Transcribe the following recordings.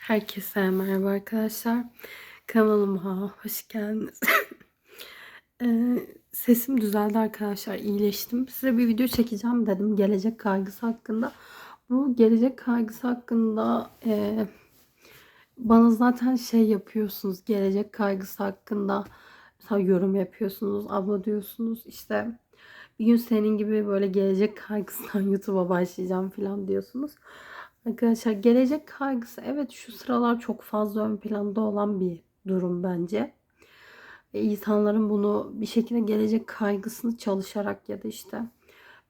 Herkese merhaba arkadaşlar. Kanalıma hoş geldiniz. Ee, sesim düzeldi arkadaşlar. iyileştim. Size bir video çekeceğim dedim. Gelecek kaygısı hakkında. Bu gelecek kaygısı hakkında e, bana zaten şey yapıyorsunuz. Gelecek kaygısı hakkında mesela yorum yapıyorsunuz. Abla diyorsunuz. işte bir gün senin gibi böyle gelecek kaygısından YouTube'a başlayacağım falan diyorsunuz. Arkadaşlar gelecek kaygısı evet şu sıralar çok fazla ön planda olan bir durum bence. Ve insanların bunu bir şekilde gelecek kaygısını çalışarak ya da işte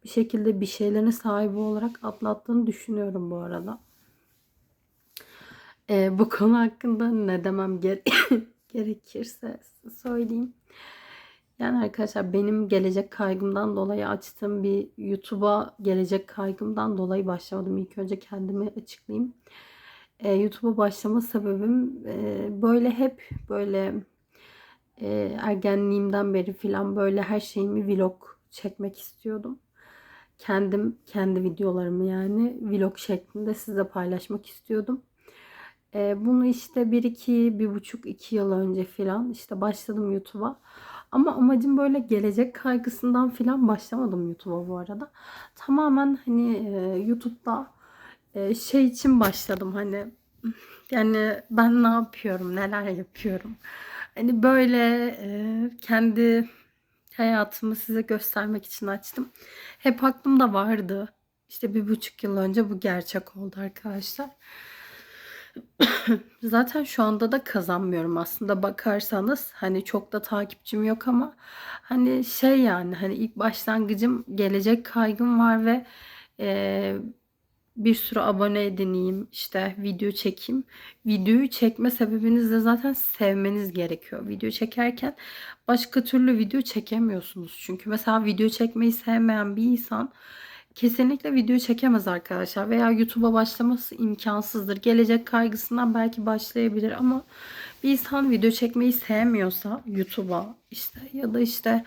bir şekilde bir şeylerin sahibi olarak atlattığını düşünüyorum bu arada. Ee, bu konu hakkında ne demem gere gerekirse söyleyeyim. Yani arkadaşlar benim gelecek kaygımdan dolayı açtığım bir YouTube'a gelecek kaygımdan dolayı başlamadım. İlk önce kendimi açıklayayım. Ee, YouTube'a başlama sebebim e, böyle hep böyle e, ergenliğimden beri filan böyle her şeyimi vlog çekmek istiyordum. Kendim kendi videolarımı yani vlog şeklinde size paylaşmak istiyordum. E, bunu işte bir iki, bir buçuk, iki yıl önce filan işte başladım YouTube'a. Ama amacım böyle gelecek kaygısından filan başlamadım YouTube'a bu arada. Tamamen hani e, YouTube'da e, şey için başladım hani yani ben ne yapıyorum, neler yapıyorum. Hani böyle e, kendi hayatımı size göstermek için açtım. Hep aklımda vardı. İşte bir buçuk yıl önce bu gerçek oldu arkadaşlar. Zaten şu anda da kazanmıyorum aslında bakarsanız. Hani çok da takipçim yok ama hani şey yani hani ilk başlangıcım gelecek kaygım var ve e, bir sürü abone edineyim, işte video çekeyim. Videoyu çekme sebebiniz de zaten sevmeniz gerekiyor. Video çekerken başka türlü video çekemiyorsunuz. Çünkü mesela video çekmeyi sevmeyen bir insan kesinlikle video çekemez arkadaşlar. Veya YouTube'a başlaması imkansızdır. Gelecek kaygısından belki başlayabilir ama bir insan video çekmeyi sevmiyorsa YouTube'a işte ya da işte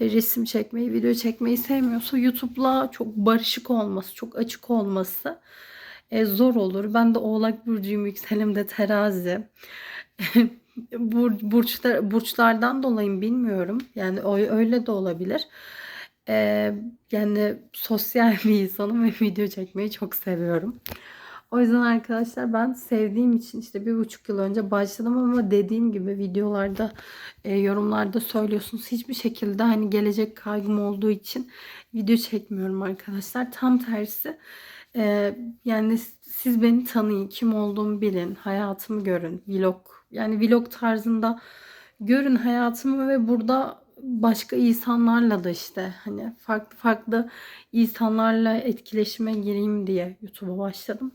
resim çekmeyi, video çekmeyi sevmiyorsa YouTube'la çok barışık olması, çok açık olması e, zor olur. Ben de Oğlak burcuyum, yükselim de terazi. Bur, burçlar, burçlardan dolayı bilmiyorum. Yani öyle de olabilir. Ee, yani sosyal bir insanım ve video çekmeyi çok seviyorum. O yüzden arkadaşlar ben sevdiğim için işte bir buçuk yıl önce başladım ama dediğim gibi videolarda e, yorumlarda söylüyorsunuz hiçbir şekilde hani gelecek kaygım olduğu için video çekmiyorum arkadaşlar. Tam tersi e, yani siz beni tanıyın kim olduğumu bilin hayatımı görün vlog yani vlog tarzında görün hayatımı ve burada başka insanlarla da işte hani farklı farklı insanlarla etkileşime gireyim diye YouTube'a başladım.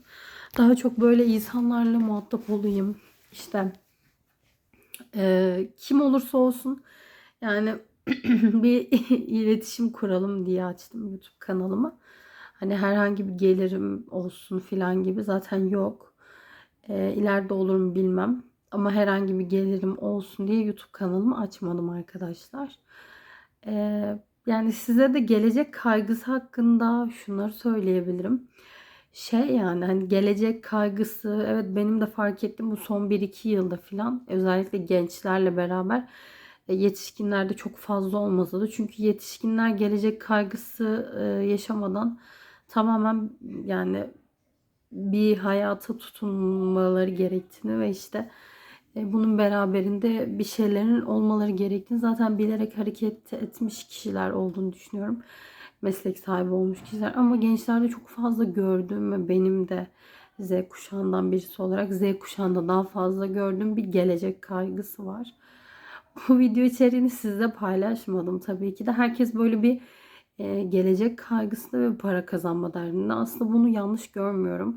Daha çok böyle insanlarla muhatap olayım. İşte e, kim olursa olsun yani bir iletişim kuralım diye açtım YouTube kanalımı. Hani herhangi bir gelirim olsun filan gibi zaten yok. E, ileride olur mu bilmem. Ama herhangi bir gelirim olsun diye YouTube kanalımı açmadım arkadaşlar. Ee, yani size de gelecek kaygısı hakkında şunları söyleyebilirim. Şey yani hani gelecek kaygısı evet benim de fark ettim bu son 1-2 yılda filan özellikle gençlerle beraber e, yetişkinlerde çok fazla olmasa da çünkü yetişkinler gelecek kaygısı e, yaşamadan tamamen yani bir hayata tutunmaları gerektiğini ve işte bunun beraberinde bir şeylerin olmaları gerektiğini zaten bilerek hareket etmiş kişiler olduğunu düşünüyorum. Meslek sahibi olmuş kişiler ama gençlerde çok fazla gördüğüm ve benim de Z kuşağından birisi olarak Z kuşağında daha fazla gördüğüm bir gelecek kaygısı var. Bu video içeriğini sizle paylaşmadım tabii ki de. Herkes böyle bir e, gelecek kaygısında ve para kazanma derdinde. Aslında bunu yanlış görmüyorum.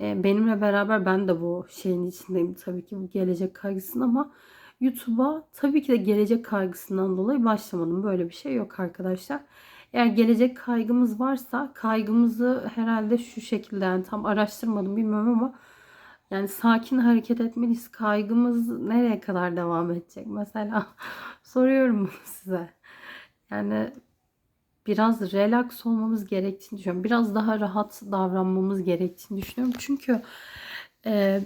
E, benimle beraber ben de bu şeyin içindeyim tabii ki bu gelecek kaygısının ama YouTube'a tabii ki de gelecek kaygısından dolayı başlamadım. Böyle bir şey yok arkadaşlar. Eğer gelecek kaygımız varsa kaygımızı herhalde şu şekilde yani tam araştırmadım bilmiyorum ama yani sakin hareket etmeliyiz. Kaygımız nereye kadar devam edecek? Mesela soruyorum size. Yani biraz relax olmamız gerektiğini düşünüyorum. Biraz daha rahat davranmamız gerektiğini düşünüyorum. Çünkü e,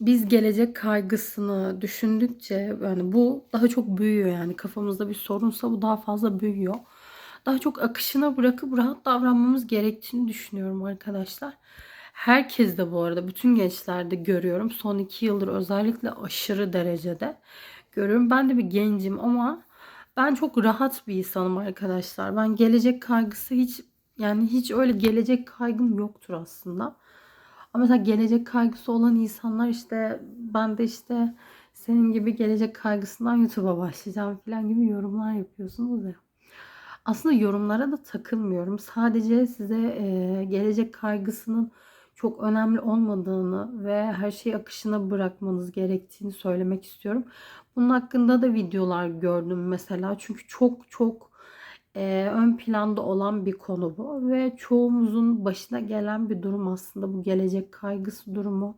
biz gelecek kaygısını düşündükçe yani bu daha çok büyüyor yani kafamızda bir sorunsa bu daha fazla büyüyor. Daha çok akışına bırakıp rahat davranmamız gerektiğini düşünüyorum arkadaşlar. Herkes de bu arada bütün gençlerde görüyorum. Son iki yıldır özellikle aşırı derecede görüyorum. Ben de bir gencim ama ben çok rahat bir insanım arkadaşlar. Ben gelecek kaygısı hiç yani hiç öyle gelecek kaygım yoktur aslında. Ama mesela gelecek kaygısı olan insanlar işte ben de işte senin gibi gelecek kaygısından YouTube'a başlayacağım falan gibi yorumlar yapıyorsunuz ya. Aslında yorumlara da takılmıyorum. Sadece size gelecek kaygısının çok önemli olmadığını ve her şeyi akışına bırakmanız gerektiğini söylemek istiyorum. Bunun hakkında da videolar gördüm mesela. Çünkü çok çok e, ön planda olan bir konu bu ve çoğumuzun başına gelen bir durum aslında bu gelecek kaygısı durumu.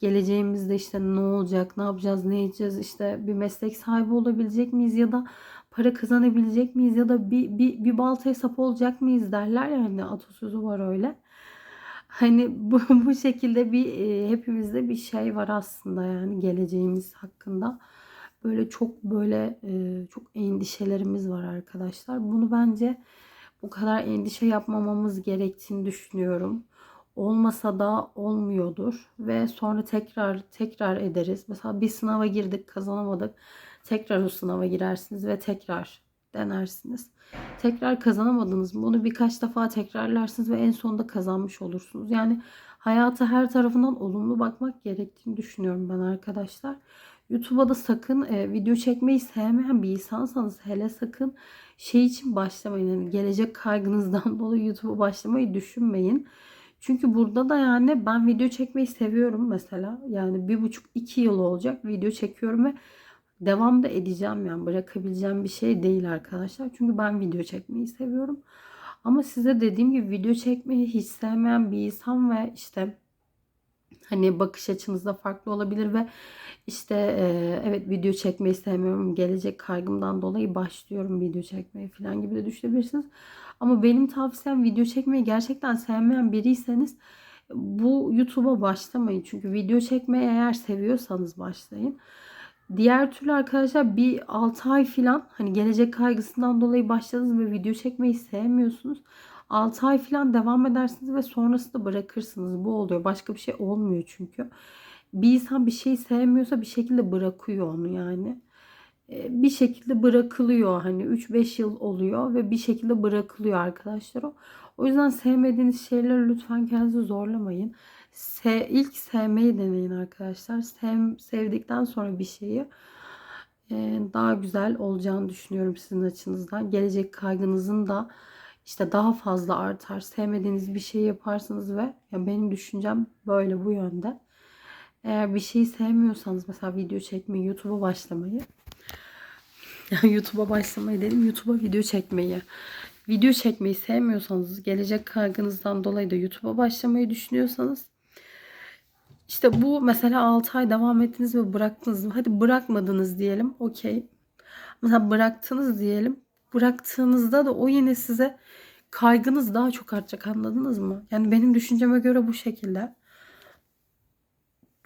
Geleceğimizde işte ne olacak, ne yapacağız, ne edeceğiz, işte bir meslek sahibi olabilecek miyiz ya da para kazanabilecek miyiz ya da bir, bir, bir baltaya sap olacak mıyız derler ya hani atasözü var öyle. Hani bu, bu şekilde bir e, hepimizde bir şey var aslında yani geleceğimiz hakkında. Böyle çok böyle e, çok endişelerimiz var arkadaşlar. Bunu bence bu kadar endişe yapmamamız gerektiğini düşünüyorum. Olmasa da olmuyordur ve sonra tekrar tekrar ederiz. Mesela bir sınava girdik, kazanamadık. Tekrar o sınava girersiniz ve tekrar denersiniz. Tekrar kazanamadınız mı? Bunu birkaç defa tekrarlarsınız ve en sonunda kazanmış olursunuz. Yani hayata her tarafından olumlu bakmak gerektiğini düşünüyorum ben arkadaşlar. YouTube'a da sakın e, video çekmeyi sevmeyen bir insansanız hele sakın şey için başlamayın. Yani gelecek kaygınızdan dolayı YouTube'a başlamayı düşünmeyin. Çünkü burada da yani ben video çekmeyi seviyorum mesela. Yani bir buçuk iki yıl olacak video çekiyorum ve devam da edeceğim yani bırakabileceğim bir şey değil arkadaşlar. Çünkü ben video çekmeyi seviyorum. Ama size dediğim gibi video çekmeyi hiç sevmeyen bir insan ve işte hani bakış açınızda farklı olabilir ve işte e, evet video çekmeyi sevmiyorum. Gelecek kaygımdan dolayı başlıyorum video çekmeye falan gibi de düşünebilirsiniz. Ama benim tavsiyem video çekmeyi gerçekten sevmeyen biriyseniz bu YouTube'a başlamayın. Çünkü video çekmeyi eğer seviyorsanız başlayın. Diğer türlü arkadaşlar bir 6 ay falan hani gelecek kaygısından dolayı başladınız ve video çekmeyi sevmiyorsunuz. 6 ay falan devam edersiniz ve sonrasında bırakırsınız. Bu oluyor. Başka bir şey olmuyor çünkü. Bir insan bir şey sevmiyorsa bir şekilde bırakıyor onu yani. Ee, bir şekilde bırakılıyor. Hani 3-5 yıl oluyor ve bir şekilde bırakılıyor arkadaşlar o. O yüzden sevmediğiniz şeyleri lütfen kendinizi zorlamayın. Se ilk sevmeyi deneyin arkadaşlar. Sev sevdikten sonra bir şeyi e, daha güzel olacağını düşünüyorum sizin açınızdan. Gelecek kaygınızın da işte daha fazla artar. Sevmediğiniz bir şey yaparsınız ve ya benim düşüncem böyle bu yönde. Eğer bir şeyi sevmiyorsanız mesela video çekmeyi, YouTube'a başlamayı yani YouTube'a başlamayı dedim. YouTube'a video çekmeyi. Video çekmeyi sevmiyorsanız, gelecek kaygınızdan dolayı da YouTube'a başlamayı düşünüyorsanız işte bu mesela 6 ay devam ettiniz ve bıraktınız. Hadi bırakmadınız diyelim. Okey. Mesela bıraktınız diyelim. Bıraktığınızda da o yine size kaygınız daha çok artacak anladınız mı? Yani benim düşünceme göre bu şekilde.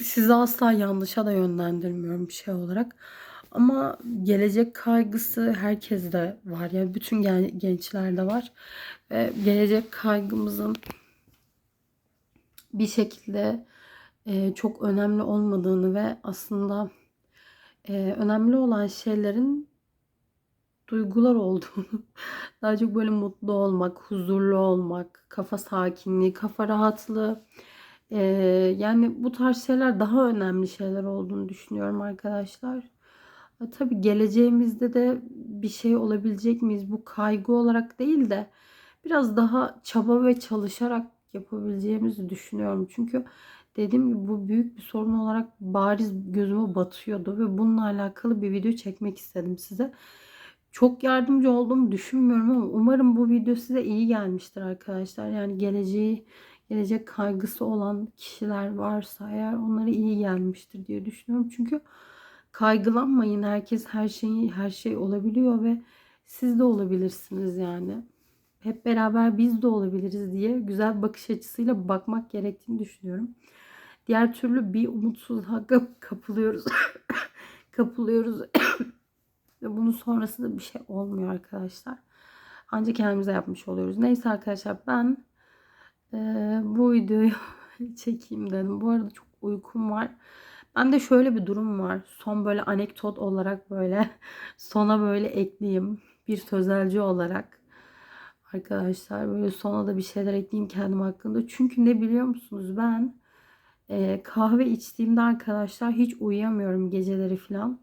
Sizi asla yanlışa da yönlendirmiyorum bir şey olarak. Ama gelecek kaygısı herkeste var. Yani bütün gençlerde var. Ve gelecek kaygımızın bir şekilde e, çok önemli olmadığını ve aslında e, önemli olan şeylerin duygular olduğunu, daha çok böyle mutlu olmak, huzurlu olmak, kafa sakinliği, kafa rahatlığı, e, yani bu tarz şeyler daha önemli şeyler olduğunu düşünüyorum arkadaşlar. E, tabii geleceğimizde de bir şey olabilecek miyiz? Bu kaygı olarak değil de biraz daha çaba ve çalışarak yapabileceğimizi düşünüyorum. Çünkü dediğim gibi bu büyük bir sorun olarak bariz gözüme batıyordu ve bununla alakalı bir video çekmek istedim size. Çok yardımcı olduğumu düşünmüyorum ama umarım bu video size iyi gelmiştir arkadaşlar. Yani geleceği, gelecek kaygısı olan kişiler varsa eğer onlara iyi gelmiştir diye düşünüyorum. Çünkü kaygılanmayın. Herkes her şeyi her şey olabiliyor ve siz de olabilirsiniz yani. Hep beraber biz de olabiliriz diye güzel bakış açısıyla bakmak gerektiğini düşünüyorum. Diğer türlü bir umutsuzluğa kap- kapılıyoruz. kapılıyoruz. Ve bunun sonrasında bir şey olmuyor arkadaşlar. Ancak kendimize yapmış oluyoruz. Neyse arkadaşlar ben eee, bu videoyu çekeyim dedim. Bu arada çok uykum var. Ben de şöyle bir durum var. Son böyle anekdot olarak böyle sona böyle ekleyeyim. Bir sözelci olarak. Arkadaşlar böyle sona da bir şeyler ekleyeyim kendim hakkında. Çünkü ne biliyor musunuz ben eee, kahve içtiğimde arkadaşlar hiç uyuyamıyorum geceleri falan.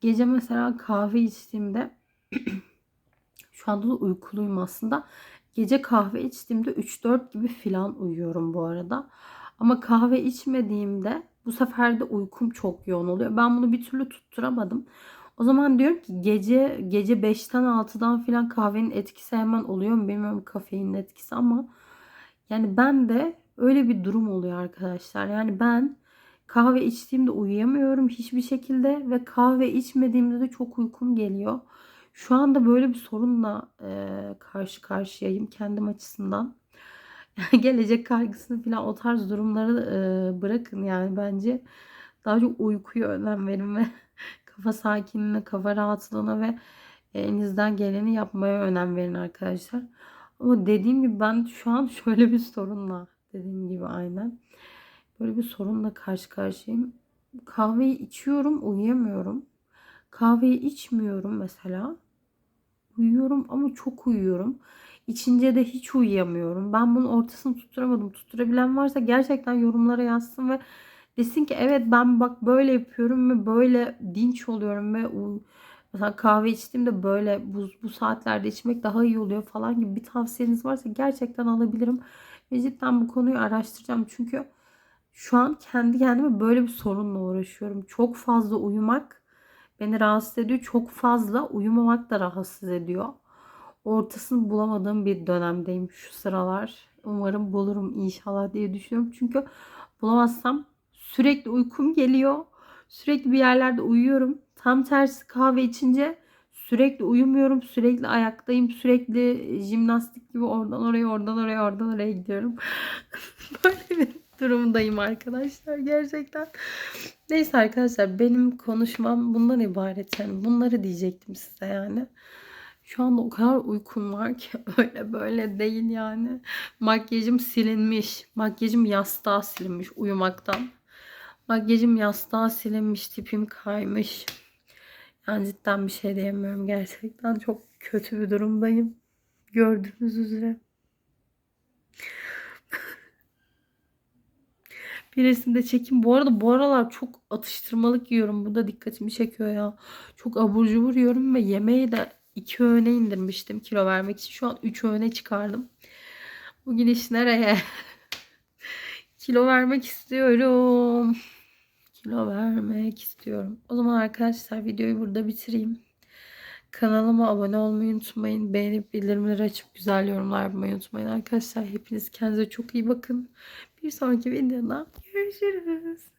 Gece mesela kahve içtiğimde şu anda da uykuluyum aslında. Gece kahve içtiğimde 3-4 gibi filan uyuyorum bu arada. Ama kahve içmediğimde bu sefer de uykum çok yoğun oluyor. Ben bunu bir türlü tutturamadım. O zaman diyorum ki gece gece 5'ten 6'dan filan kahvenin etkisi hemen oluyor mu bilmiyorum kafeinin etkisi ama yani ben de öyle bir durum oluyor arkadaşlar. Yani ben kahve içtiğimde uyuyamıyorum hiçbir şekilde ve kahve içmediğimde de çok uykum geliyor. Şu anda böyle bir sorunla e, karşı karşıyayım kendim açısından. Gelecek kaygısını falan o tarz durumları e, bırakın yani bence daha çok uykuya önem verin ve kafa sakinliğine, kafa rahatlığına ve elinizden geleni yapmaya önem verin arkadaşlar. Ama dediğim gibi ben şu an şöyle bir sorunla dediğim gibi aynen. Böyle bir sorunla karşı karşıyayım. Kahveyi içiyorum, uyuyamıyorum. Kahveyi içmiyorum mesela. Uyuyorum ama çok uyuyorum. İçince de hiç uyuyamıyorum. Ben bunun ortasını tutturamadım. Tutturabilen varsa gerçekten yorumlara yazsın ve desin ki evet ben bak böyle yapıyorum ve böyle dinç oluyorum ve mesela kahve içtiğimde böyle bu, bu saatlerde içmek daha iyi oluyor falan gibi bir tavsiyeniz varsa gerçekten alabilirim. Ve cidden bu konuyu araştıracağım. Çünkü şu an kendi kendime böyle bir sorunla uğraşıyorum. Çok fazla uyumak beni rahatsız ediyor. Çok fazla uyumamak da rahatsız ediyor. Ortasını bulamadığım bir dönemdeyim şu sıralar. Umarım bulurum inşallah diye düşünüyorum. Çünkü bulamazsam sürekli uykum geliyor. Sürekli bir yerlerde uyuyorum. Tam tersi kahve içince sürekli uyumuyorum. Sürekli ayaktayım. Sürekli jimnastik gibi oradan oraya, oradan oraya, oradan oraya gidiyorum. Böyle bir durumdayım arkadaşlar gerçekten. Neyse arkadaşlar benim konuşmam bundan ibaret. Yani bunları diyecektim size yani. Şu anda o kadar uykum var ki öyle böyle değil yani. Makyajım silinmiş. Makyajım yastığa silinmiş uyumaktan. Makyajım yastığa silinmiş. Tipim kaymış. Yani cidden bir şey diyemiyorum. Gerçekten çok kötü bir durumdayım. Gördüğünüz üzere. Bir resimde çekim. Bu arada bu aralar çok atıştırmalık yiyorum. Bu da dikkatimi çekiyor ya. Çok abur cubur yiyorum ve yemeği de iki öğüne indirmiştim kilo vermek için. Şu an üç öğüne çıkardım. Bu gidiş nereye? kilo vermek istiyorum. Kilo vermek istiyorum. O zaman arkadaşlar videoyu burada bitireyim. Kanalıma abone olmayı unutmayın. Beğenip bildirimleri açıp güzel yorumlar yapmayı unutmayın arkadaşlar. Hepiniz kendinize çok iyi bakın. Bir sonraki videoda görüşürüz.